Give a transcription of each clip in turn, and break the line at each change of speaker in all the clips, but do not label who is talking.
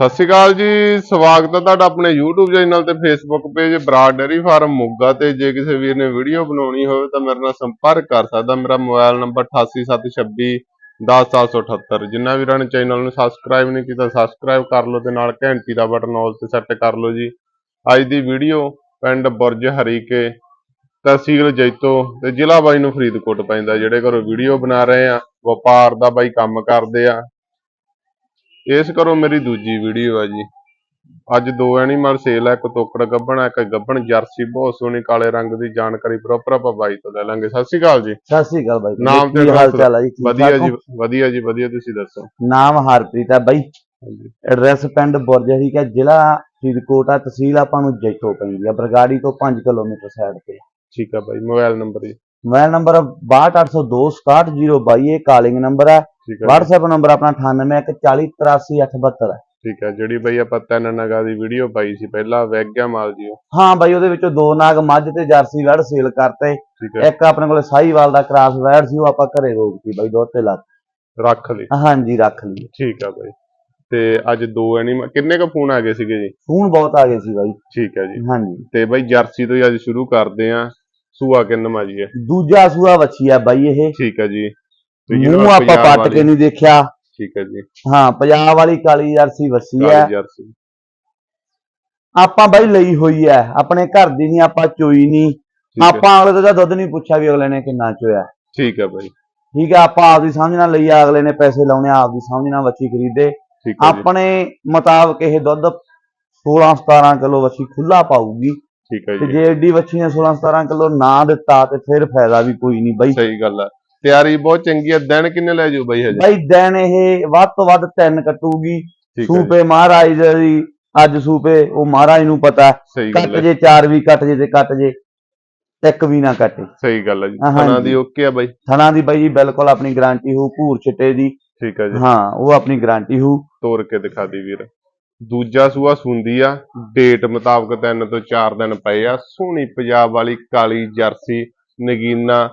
ਸਤਿ ਸ਼੍ਰੀ ਅਕਾਲ ਜੀ, ਸਵਾਗਤ ਹੈ ਤੁਹਾਡਾ ਆਪਣੇ YouTube ਚੈਨਲ ਤੇ Facebook page Brar dairy farm Moga ਤੇ। ਜੇ ਕਿਸੇ ਵੀਰ ਨੇ ਵੀਡੀਓ ਬਣਾਉਣੀ ਹੋਵੇ ਤਾਂ ਮੇਰੇ ਨਾਲ ਸੰਪਰਕ ਕਰ ਸਕਦਾ। ਮੇਰਾ ਮੋਬਾਈਲ ਨੰਬਰ 8876 10778 ਜਿੰਨਾ ਵੀਰਾਂ ਨੇ ਚੈਨਲ ਨੂੰ ਸਬਸਕ੍ਰਾਈਬ ਨਹੀਂ ਕੀਤਾ ਸਬਸਕ੍ਰਾਈਬ ਕਰ ਲਓ ਤੇ ਨਾਲ ਘੰਟੀ ਦਾ ਬਟਨ ਆਲ ਤੇ ਸੈੱਟ ਕਰ ਲਓ ਜੀ। ਅੱਜ ਦੀ ਵੀਡੀਓ ਪਿੰਡ ਬੁਰਜ ਹਰੀਕੇ, ਤਹਿਸੀਲ ਜੈਤੋ ਤੇ ਜ਼ਿਲ੍ਹਾ ਬਾਈ ਨੂੰ ਫਰੀਦਕੋਟ ਪੈਂਦਾ, ਜਿਹੜੇ ਘਰੋਂ ਵੀਡੀਓ ਬਣਾ ਰਹੇ ਆ। ਵਪਾਰ ਦਾ ਬਾਈ ਕੰਮ ਕਰਦੇ ਆ। ਇਸ ਕਰੋ ਮੇਰੀ ਦੂਜੀ ਵੀਡੀਓ ਆ ਜੀ। ਅੱਜ ਦੋ ਐਨੀਮਲ ਸੇਲ ਆ ਇੱਕ ਤੋਕੜ ਗੱਭਣ ਆ ਇੱਕ ਗੱਭਣ ਜਰਸੀ ਬਹੁਤ ਸੋਹਣੀ ਕਾਲੇ ਰੰਗ ਦੀ ਜਾਣਕਾਰੀ ਪ੍ਰੋਪਰ ਆਪਾਂ ਬਾਈ ਤੋਂ ਲੈ ਲਾਂਗੇ। ਸਤਿ ਸ਼੍ਰੀ ਅਕਾਲ ਜੀ।
ਸਤਿ ਸ੍ਰੀ ਅਕਾਲ ਬਾਈ
ਨਾਮ ਤੇ
ਹਾਲ ਚਾਲ ਹੈ ਜੀ?
ਵਧੀਆ ਜੀ? ਵਧੀਆ ਜੀ ਵਧੀਆ ਤੁਸੀਂ ਦੱਸੋ?
ਨਾਮ ਹਰਪ੍ਰੀਤ ਹੈ ਬਾਈ। ਐਡਰੈਸ ਪਿੰਡ ਬੁਰਜਹੀ ਕਾ ਜ਼ਿਲ੍ਹਾ ਫਰੀਦਕੋਟ ਆ ਤਹਿਸੀਲ ਆਪਾਂ ਨੂੰ ਜੈਤੋ ਪੈਂਦੀ ਆ ਬਰਗਾੜੀ ਤੋਂ 5 ਕਿਲੋਮੀਟਰ ਸਾਈਡ ਤੇ।
ਠੀਕ ਆ ਬਾਈ ਮੋਬਾਈਲ ਨੰਬਰ ਜੀ।
ਮੋਬਾਈਲ ਨੰਬਰ 6280261022 ਇਹ ਕਾਲਿੰਗ ਨੰਬਰ ਹੈ।
ਠੀਕ ਆ ਜੀ,
WhatsApp ਨੰਬਰ ਆਪਣਾ 9814838872 ਹੈ।
ਠੀਕ ਆ ਜਿਹੜੀ ਬਾਈ ਆਪਾਂ ਤਿੰਨ ਨਗਾ ਦੀ ਵੀਡੀਓ ਪਾਈ ਸੀ ਪਹਿਲਾਂ ਵੈਗ ਗਿਆ ਮਾਲ ਜੀ ਉਹ,
ਹਾਂ ਬਾਈ ਉਹਦੇ ਵਿੱਚੋਂ ਦੋ ਨਾਗ ਮੱਝ ਤੇ ਜਰਸੀ ਵੜ ਸੇਲ ਕਰਤੇ।
ਠੀਕ ਹੈ।
ਇੱਕ ਆਪਣੇ ਕੋਲੇ ਸਾਹੀਵਾਲ ਦਾ ਕ੍ਰਾਸ ਵੈੜ ਸੀ ਉਹ ਆਪਾਂ ਘਰੇ ਰੋਕਤੀ ਬਾਈ ਦੁੱਧ ਤੇ ਲੱਗ
ਰੱਖ ਲਈ।
ਹਾਂਜੀ ਰੱਖ ਲਈ।
ਠੀਕ ਆ ਬਾਈ। ਤੇ ਅੱਜ ਦੋ ਐਨੀਮਲ ਕਿੰਨੇ ਕ ਫੋਨ ਆ ਗਏ ਸੀਗੇ ਜੀ?
ਫੋਨ ਬਹੁਤ ਆ ਗਏ ਸੀ ਬਾਈ।
ਠੀਕ ਹੈ ਜੀ।
ਹਾਂਜੀ।
ਤੇ ਬਾਈ ਜਰਸੀ ਤੋਂ ਹੀ ਅੱਜ ਸ਼ੁਰੂ ਕਰਦੇ ਆ। ਸੂਆ ਕਿੰਨਵਾਂ ਜੀ ਹੈ
ਦੂਜਾ ਸੂਆ ਵੱਛੀ ਆ ਬਾਈ ਇਹ।
ਠੀਕ ਹੈ ਜੀ। ਤੇ ਜਿਹਦੇ
ਮੂੰਹ ਆਪਾਂ
ਪੰਜਾਬ
ਪੱਟ
ਵਾਲੀ-
ਕੇ ਨਹੀਂ ਦੇਖਿਆ।
ਠੀਕ ਹੈ ਜੀ।
ਹਾਂ ਪੰਜਾਬ ਵਾਲੀ ਕਾਲੀ ਜਰਸੀ ਵੱਸੀ ਹੈ
ਕਾਲੀ ਜਰਸੀ।
ਆਪਾਂ ਬਾਈ ਲਈ ਹੋਈ ਹੈ ਆਪਣੇ ਘਰ ਦੀ ਨਹੀਂ ਆਪਾਂ ਚੋਈ ਨਹੀਂ।
ਠੀਕ ਹੈ
ਆਪਾਂ ਅਗਲੇ ਦਾ ਦੁੱਧ ਨਹੀਂ ਪੁੱਛਿਆ ਵੀ ਅਗਲੇ ਨੇ ਕਿੰਨਾ ਚੋਇਆ।
ਠੀਕ ਹੈ ਬਾਈ।
ਠੀਕ ਹੈ ਆਪਾਂ ਆਪਦੀ ਸਮਝ ਨਾਲ ਲਈ ਆ ਅਗਲੇ ਨੇ ਪੈਸੇ ਲਾਉਣੇ ਆ ਆਪਦੀ ਸਮਝ ਨਾਲ ਵੱਛੀ ਖਰੀਦੇ।
ਠੀਕ ਹੈ ਜੀ।
ਆਪਣੇ ਮੁਤਾਬਕ ਇਹ ਦੁੱਧ 16 17 ਕਿਲੋ ਵੱਛੀ ਖੁੱਲਾ ਪਾਊਗੀ।
ਠੀਕ ਹੈ
ਤੇ
ਜੀ।
ਜੇ ਐਡੀ ਵੱਛੀ ਨੇ 16 17 ਕਿਲੋ ਨਾ ਦਿੱਤਾ ਤੇ ਫਿਰ ਫਾਇਦਾ ਵੀ ਕੋਈ ਨਹੀਂ ਬਾਈ।
ਸਹੀ ਗੱਲ ਹੈ ਤਿਆਰੀ ਬਹੁਤ ਚੰਗੀ ਹੈ ਦਿਨ ਕਿੰਨੇ ਲੈ ਜਾਓ ਬਾਈ ਹਜੇ?
ਬਾਈ ਦਿਨ ਇਹ ਵੱਧ ਤੋਂ ਵੱਧ ਤਿੰਨ ਕੱਟੂਗੀ।
ਠੀਕ ਹੈ ਜੀ,
ਸੂਪੇ ਮਹਾਰਾਜ ਦੀ ਅੱਜ ਸੂਪੇ ਉਹ ਮਹਾਰਾਜ ਨੂੰ ਪਤਾ।
ਸਹੀ ਗੱਲ
ਕੱਟ
ਹੈ
ਜੇ ਚਾਰ ਵੀ ਕੱਟ ਜੇ ਤੇ ਕੱਟ ਜੇ ਇੱਕ ਵੀ ਨਾ ਕੱਟੇ।
ਸਹੀ ਗੱਲ ਹੈ ਜੀ।
ਹਾਂ,
ਖਾਣਾ। ਦੀ ਓਕੇ ਆ ਬਾਈ।
ਥਣਾ ਦੀ ਬਾਈ ਜੀ ਬਿਲਕੁਲ ਆਪਣੀ ਗਾਰੰਟੀ ਹੋ ਭੂਰ ਛਿੱਟੇ ਦੀ।
ਠੀਕ ਹੈ ਜੀ।
ਹਾਂ ਉਹ ਆਪਣੀ ਗਾਰੰਟੀ ਹੋ
ਤੋੜ ਕੇ ਦਿਖਾ ਦੀ ਵੀਰ। ਦੂਜਾ ਸੂਆ ਸੁੰਦੀ ਆ ਡੇਟ ਮੁਤਾਬਕ ਤਿੰਨ ਤੋਂ ਚਾਰ ਦਿਨ ਪਏ ਆ, ਸੋਹਣੀ ਪੰਜਾਬ ਵਾਲੀ ਕਾਲੀ ਜਰਸੀ, ਨਗੀਨਾ,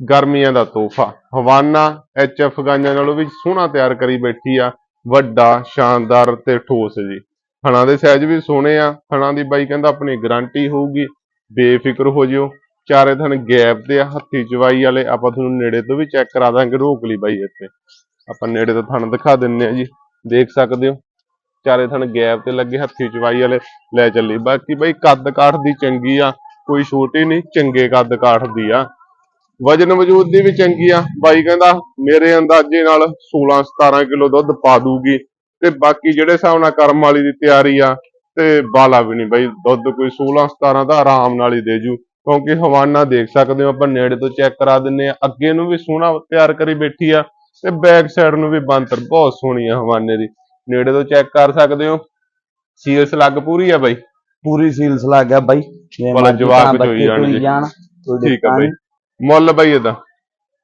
ਗਰਮੀਆਂ ਦਾ ਤੋਹਫਾ। ਹਵਾਨਾ ਐਚਐਫ ਗਾਂਜਾਂ ਨਾਲੋਂ ਵੀ ਸੋਹਣਾ ਤਿਆਰ ਕਰੀ ਬੈਠੀ ਆ, ਵੱਡਾ, ਸ਼ਾਨਦਾਰ ਤੇ ਠੋਸ ਜੀ। ਥਣਾ ਦੇ ਸਾਈਜ਼ ਵੀ ਸੋਹਣੇ ਆ ਥਣਾ ਦੀ ਬਾਈ ਕਹਿੰਦਾ ਆਪਣੀ ਗਾਰੰਟੀ ਹੋਊਗੀ, ਬੇਫਿਕਰ ਹੋ ਜਿਓ। ਚਾਰੇ ਥਣ ਗੈਪ ਤੇ ਆ, ਹੱਥੀ ਚਵਾਈ ਵਾਲੇ ਆਪਾਂ ਤੁਹਾਨੂੰ ਨੇੜੇ ਤੋਂ ਵੀ ਚੈੱਕ ਕਰਾ ਦਾਂਗੇ, ਰੋਕ ਲਈ ਬਾਈ ਇੱਥੇ। ਆਪਾਂ ਨੇੜੇ ਤੋਂ ਥਣ ਦਿਖਾ ਦਿੰਨੇ ਆ ਜੀ, ਦੇਖ ਸਕਦੇ ਹੋ। ਚਾਰੇ ਥਣ ਗੈਪ ਤੇ ਲੱਗੇ ਹੱਥੀ ਚਵਾਈ ਵਾਲੇ ਲੈ ਚੱਲੀ। ਬਾਕੀ ਬਈ ਕੱਦ ਕਾਠ ਦੀ ਚੰਗੀ ਆ, ਕੋਈ ਛੋਟੀ ਨਹੀਂ, ਚੰਗੇ ਕੱਦ ਕਾਠ ਦੀ ਆ। ਵਜਨ ਵਜੂਦ ਦੀ ਵੀ ਚੰਗੀ ਆ। ਬਾਈ ਕਹਿੰਦਾ, ਮੇਰੇ ਅੰਦਾਜ਼ੇ ਨਾਲ 16 17 ਕਿਲੋ ਦੁੱਧ ਪਾ ਦੂਗੀ ਤੇ ਬਾਕੀ ਜਿਹੜੇ ਹਿਸਾਬ ਨਾਲ ਕਰਮ ਵਾਲੀ ਦੀ ਤਿਆਰੀ ਆ ਤੇ ਬਾਲਾ ਵੀ ਨਹੀਂ ਬਈ। ਦੁੱਧ ਕੋਈ 16 17 ਦਾ ਆਰਾਮ ਨਾਲ ਹੀ ਦੇ ਜੂ। ਕਿਉਂਕਿ ਹਵਾਨਾ ਦੇਖ ਸਕਦੇ ਹੋ, ਆਪਾਂ ਨੇੜੇ ਤੋਂ ਚੈੱਕ ਕਰਾ ਦਿੰਨੇ ਆ। ਅੱਗੇ ਨੂੰ ਵੀ ਸੋਹਣਾ ਤਿਆਰ ਕਰੀ ਬੈਠੀ ਆ ਤੇ ਬੈਕ ਸਾਈਡ ਨੂੰ ਵੀ ਬੰਤਰ ਬਹੁਤ ਸੋਹਣੀ ਆ ਹਵਾਨੇ ਦੀ। ਨੇੜੇ ਤੋਂ ਚੈੱਕ ਕਰ ਸਕਦੇ ਹੋ। ਸੀਲਸ ਲੱਗ ਪੂਰੀ ਆ ਬਾਈ।
ਪੂਰੀ ਸੀਲਸ ਲੱਗ ਗਿਆ ਬਾਈ।
ਭਲਾ
ਤਾਂ
ਚੋਈ
ਬੱਚੇ
ਜਾਣ ਜੀ। ਠੀਕ ਆ ਬਾਈ। ਮੁੱਲ ਬਾਈ ਇਹਦਾ?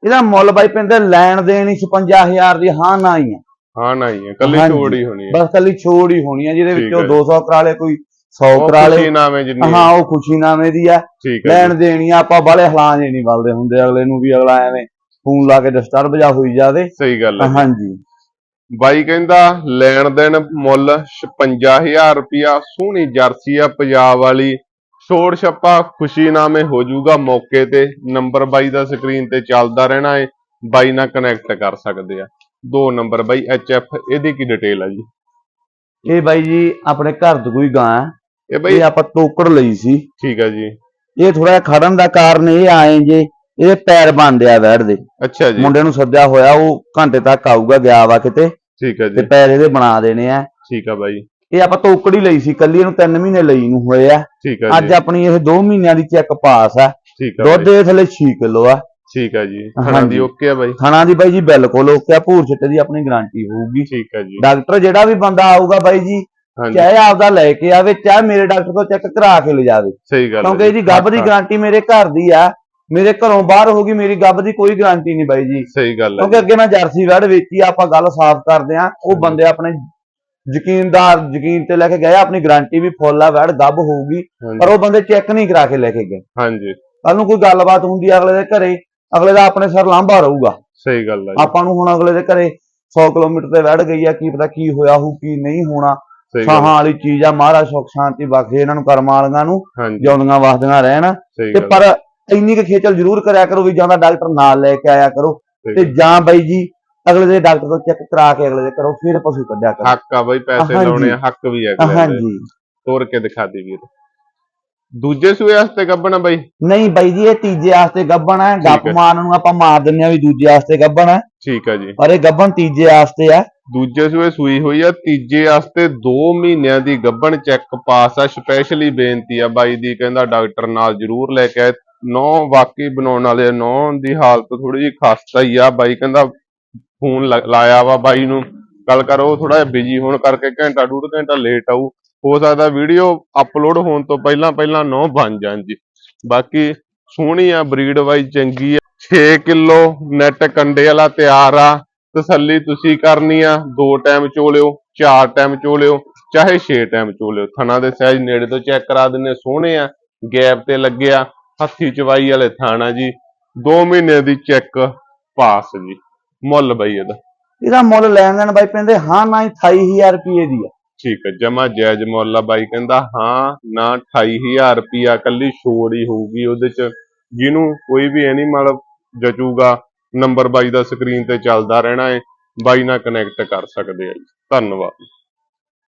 ਇਹਦਾ ਮੁੱਲ ਬਾਈ ਪੈਂਦਾ ਲੈਣ ਦੇਣ ਹੀ 55000 ਦੀ ਹਾਂ ਨਾ ਹੀ ਹੈ
ਹਾਂ ਨਹੀਂ ਹੈ ਕੱਲੀ
ਹਾਂਜੀ।
ਛੋੜ ਹੀ ਹੋਣੀ ਹੈ
ਬਸ ਕੱਲੀ ਛੋੜ ਹੀ ਹੋਣੀ ਹੈ ਜਿਹਦੇ ਵਿੱਚੋਂ
ਹੈ।
200 ਕਰਾ ਲੇ ਕੋਈ 100
ਉਹ
ਕਰਾ ਲੇ
ਖੁਸ਼ੀ ਨਾਵੇਂ ਜਿੰਨੀ
ਹਾਂ ਉਹ ਖੁਸ਼ੀ ਨਾਮੇ ਦੀ ਆ। ਲੈਣ ਦੇਣੀ ਆ, ਆਪਾਂ ਬਾਲੇ ਹਲਾਂ ਜੇ ਨਹੀਂ ਬਲਦੇ ਹੁੰਦੇ। ਅਗਲੇ ਨੂੰ ਵੀ ਅਗਲਾ ਐਵੇਂ ਫੋਨ ਲਾ ਕੇ ਡਿਸਟਰਬ ਜਾ ਹੋਈ ਜਾਵੇ।
ਸਹੀ ਗੱਲ ਹੈ।
ਹਾਂਜੀ।
ਬਾਈ ਕਹਿੰਦਾ ਲੈਣ ਦੇਣ ਮੁੱਲ 56000 ਰੁਪਿਆ ਸੋਹਣੀ ਜਰਸੀ ਆ ਪੰਜਾਬ ਵਾਲੀ। ਛੋੜ ਛੱਪਾ ਖੁਸ਼ੀ ਨਾਮੇ ਹੋ ਜਾਊਗਾ ਮੌਕੇ ਤੇ। ਨੰਬਰ ਬਾਈ ਦਾ ਸਕਰੀਨ ਤੇ ਚੱਲਦਾ ਰਹਿਣਾ ਹੈ ਬਾਈ ਨਾਲ ਕਨੈਕਟ ਕਰ ਸਕਦੇ ਆ। ਦੋ ਨੰਬਰ ਬਾਈ ਐਚਐਫ ਇਹਦੀ ਕੀ ਡਿਟੇਲ ਆ ਜੀ?
ਇਹ ਬਾਈ ਜੀ ਆਪਣੇ ਘਰ ਦੀ ਕੋਈ ਗਾਂ ਹੈ
ਇਹ ਬਾਈ
ਇਹ ਆਪਾਂ ਤੋਕੜ ਲਈ ਸੀ।
ਠੀਕ ਆ ਜੀ।
ਇਹ ਥੋੜਾ ਜਿਹਾ ਖੜਨ ਦਾ ਕਾਰਨ ਇਹ ਆਏ ਜੇ ਇਹ ਪੈਰ ਬੰਦੇ ਆ ਵੈੜ ਦੇ।
ਅੱਛਾ ਜੀ।
ਮੁੰਡੇ ਨੂੰ ਸੱਦਿਆ ਹੋਇਆ ਉਹ ਘੰਟੇ ਤੱਕ ਆਊਗਾ ਗਿਆ ਵਾ ਕਿਤੇ।
ਠੀਕ
ਤੇ
ਜੀ।
ਪੈਰ ਇਹਦੇ ਬਣਾ ਦੇਣੇ ਆ।
ਠੀਕ ਆ ਬਾਈ।
ਇਹ ਆਪਾਂ ਤੋਕੜੀ ਲਈ ਸੀ ਕੱਲੀ ਇਹਨੂੰ 3 ਮਹੀਨੇ ਲਈ ਨੂੰ ਹੋਏ ਆ।
ਠੀਕ ਆ
ਅੱਜ
ਜੀ
ਆਪਣੀ ਇਹ 2 ਮਹੀਨਿਆਂ ਦੀ ਚੈੱਕ ਪਾਸ ਆ।
ਠੀਕ ਆ
ਦੁੱਧ ਦੇ ਥੱਲੇ 6 ਕਿਲੋ ਆ।
ਠੀਕ ਆ ਜੀ। ਖਾਣਾ। ਦੀ ਓਕੇ ਆ ਬਾਈ।
ਖਾਣਾ ਦੀ ਬਾਈ ਜੀ ਬਿਲਕੁਲ ਓਕੇ ਆ। ਭੂਰ ਛਿੱਟੇ ਦੀ ਆਪਣੀ ਗਾਰੰਟੀ ਹੋਊਗੀ।
ਠੀਕ ਆ ਜੀ।
ਡਾਕਟਰ ਜਿਹੜਾ ਵੀ ਬੰਦਾ ਆਊਗਾ ਬਾਈ ਜੀ ਚਾਹੇ ਆਪਦਾ ਲੈ ਕੇ ਆਵੇ ਚਾਹੇ ਮੇਰੇ ਡਾਕਟਰ ਤੋਂ ਚੈੱਕ ਕਰਾ ਕੇ ਲੈ ਜਾਵੇ
ਸਹੀ ਗੱਲ ਹੈ
ਕਿਉਂਕਿ ਇਹਦੀ ਗੱਭ ਦੀ
ਹਾਂ,
ਗਾਰੰਟੀ ਮੇਰੇ ਘਰ ਦੀ ਆ। ਮੇਰੇ ਘਰੋਂ ਬਾਹਰ ਹੋਗੀ ਮੇਰੀ ਗੱਭ ਦੀ ਕੋਈ ਗਾਰੰਟੀ ਨਹੀਂ ਬਾਈ ਜੀ।
ਸਹੀ ਗੱਲ ਹੈ
ਕਿਉਂਕਿ ਅੱਗੇ ਮੈਂ ਜਰਸੀ ਵੜ ਵੇਚੀ ਆਪਾਂ ਗੱਲ ਸਾਫ਼ ਕਰਦੇ ਆ ਉਹ। ਬੰਦੇ ਆਪਣੇ ਯਕੀਨਦਾਰ ਯਕੀਨ ਤੇ ਲੈ ਕੇ ਗਏ ਆਪਣੀ ਗਾਰੰਟੀ ਵੀ ਫੁੱਲ ਆ ਵੜ ਗੱਭ ਹੋਊਗੀ ਪਰ ਉਹ ਬੰਦੇ ਚੈੱਕ ਨਹੀਂ ਕਰਾ ਕੇ ਲੈ ਕੇ ਗਏ।
ਹਾਂਜੀ।
ਕੱਲ ਨੂੰ ਕੋਈ ਗੱਲਬਾਤ ਹੁੰਦੀ ਅਗਲੇ ਦੇ ਘਰੇ ਅਗਲੇ ਦਾ ਆਪਣੇ ਸਿਰ ਲਾਂਭਾ ਰਹੂਗਾ।
ਸਹੀ ਗੱਲ ਹੈ
ਆਪਾਂ ਨੂੰ ਹੁਣ ਅਗਲੇ ਦੇ ਘਰੇ 100 ਕਿਲੋਮੀਟਰ ਤੇ ਵੜ ਗਈ ਆ ਕੀ ਪਤਾ ਕੀ ਹੋਇਆ ਹੋਊ ਕੀ ਨਹੀਂ ਹੋਣਾ।
ਸਹੀ
ਵਾਲੀ ਚੀਜ਼ ਆ ਮਹਾਰਾਜ ਸੁੱਖ ਸ਼ਾਂਤੀ ਬਖਸ਼ੇ ਇਹਨਾਂ ਨੂੰ ਕਰਮਾਂ ਵਾਲੀਆਂ ਨੂੰ ਜਿਉਂਦੀਆਂ ਵਸਦੀਆਂ ਰਹਿਣ। ਤੇ ਪਰ ਇੰਨੀ ਕੁ ਖੇਚਲ ਜ਼ਰੂਰ ਕਰਿਆ ਕਰੋ ਵੀ ਜਾਂ ਤਾਂ ਡਾਕਟਰ ਨਾਲ ਲੈ ਕੇ ਆਇਆ ਕਰੋ ਤੇ। ਜਾਂ ਬਾਈ ਜੀ ਅਗਲੇ ਦੇ ਡਾਕਟਰ ਤੋਂ ਚੈੱਕ ਕਰਾ ਕੇ ਅਗਲੇ ਦੇ ਕਰੋ ਫਿਰ ਪਸ਼ੂ ਕੱਢਿਆ ਕਰੋ।
ਹੱਕ ਆ ਬਈ ਪੈਸੇ। ਲਾਉਣੇ ਆ ਹੱਕ ਵੀ ਹੈ
ਹਾਂਜੀ।
ਤੋਰ ਕੇ ਦਿਖਾ ਦੇ ਵੀਰ। ਦੂਜੇ ਸੂਏ ਵਾਸਤੇ ਗੱਬਣਾ ਬਈ?
ਨਹੀਂ ਬਾਈ ਜੀ ਇਹ ਤੀਜੇ ਆਸਤੇ ਗੱਬਣ ਹੈ। ਗੱਪ। ਮਾਰਨ ਨੂੰ ਆਪਾਂ ਮਾਰ ਦਿੰਨੇ ਆ ਵੀ ਦੂਜੇ ਆਸਤੇ ਗੱਬਣ ਹੈ
ਠੀਕ ਆ ਜੀ।
ਪਰ ਇਹ ਗੱਬਣ ਤੀਜੇ ਆਸਤੇ ਆ।
ਦੂਜੇ ਸੂਏ ਸੂਈ ਹੋਈ ਆ ਤੀਜੇ ਵਾਸਤੇ 2 ਮਹੀਨਿਆਂ ਦੀ ਗੱਬਣ ਚੈੱਕ ਪਾਸ ਆ। ਸਪੈਸ਼ਲੀ ਬੇਨਤੀ ਆ ਬਾਈ ਦੀ ਕਹਿੰਦਾ ਡਾਕਟਰ ਨਾਲ ਜ਼ਰੂਰ ਲੈ ਕੇ ਆਏ। ਨੌ ਵਾਕਈ ਬਣਾਉਣ ਵਾਲੇ ਨੌ ਦੀ ਹਾਲਤ ਥੋੜੀ ਜਿਹੀ ਖਸਤਾ ਹੀ ਆ। ਬਾਈ ਕਹਿੰਦਾ ਫੋਨ ਲਾਇਆ ਵਾ ਬਾਈ ਨੂੰ। ਗੱਲ ਕਰ, ਉਹ ਥੋੜਾ ਜਿਹਾ ਬਿਜ਼ੀ ਹੋਣ ਕਰਕੇ ਘੰਟਾ ਡੂਢ ਘੰਟਾ ਲੇਟ ਆਊ। ਹੋ ਸਕਦਾ ਵੀਡੀਓ ਅਪਲੋਡ ਹੋਣ ਤੋਂ ਪਹਿਲਾਂ ਪਹਿਲਾਂ ਨੌ ਬਣ ਜਾਣ ਜੀ। ਬਾਕੀ ਸੋਹਣੀ ਆ ਬਰੀਡ ਵਾਈਜ਼ ਚੰਗੀ ਆ। 6 ਕਿਲੋ ਨੈਟ ਕੰਡੇ ਵਾਲਾ ਤਿਆਰ ਆ। ਤਸੱਲੀ ਤੁਸੀਂ ਕਰਨੀ ਆ। ਦੋ ਟਾਈਮ ਚੋਲਿਓ, ਚਾਰ ਟਾਈਮ ਚੋਲਿਓ, ਚਾਹੇ 6 ਟਾਈਮ ਚੋਲਿਓ। ਥਣਾ ਦੇ ਸਾਈਜ਼ ਨੇੜੇ ਤੋਂ ਚੈੱਕ ਕਰਾ ਦਿੰਨੇ ਸੋਹਣੇ ਆ ਗੈਪ ਤੇ ਲੱਗਿਆ ਹੱਥੀ ਚਵਾਈ ਵਾਲੇ ਥਾਣਾ ਜੀ 2 ਮਹੀਨੇ ਦੀ ਚੈੱਕ ਪਾਸ ਜੀ ਮੁੱਲ ਬਈ ਇਹਦਾ।
ਇਹਦਾ ਮੁੱਲ ਲੈਣ ਦੇਣ ਬਾਈ ਪੈਂਦੇ ਹਾਂ ਨਾ ਹੀ 28000 ਰੁਪਏ ਦੀ ਆ।
ਠੀਕ ਹੈ ਜਮਾ ਜਾਇਜ਼ ਮੁੱਲ ਆ ਬਾਈ ਕਹਿੰਦਾ ਹਾਂ ਨਾ 28000 ਰੁਪਿਆ ਕੱਲੀ ਛੋੜ ਹੀ ਹੋਊਗੀ ਉਹਦੇ ਚ। ਜਿਹਨੂੰ ਕੋਈ ਵੀ ਐਨੀਮਲ ਜਚੂਗਾ ਨੰਬਰ ਬਾਈ ਦਾ ਸਕਰੀਨ ਤੇ ਚੱਲਦਾ ਰਹਿਣਾ ਹੈ ਬਾਈ ਨਾਲ ਕਨੈਕਟ ਕਰ ਸਕਦੇ ਆ ਜੀ। ਧੰਨਵਾਦ।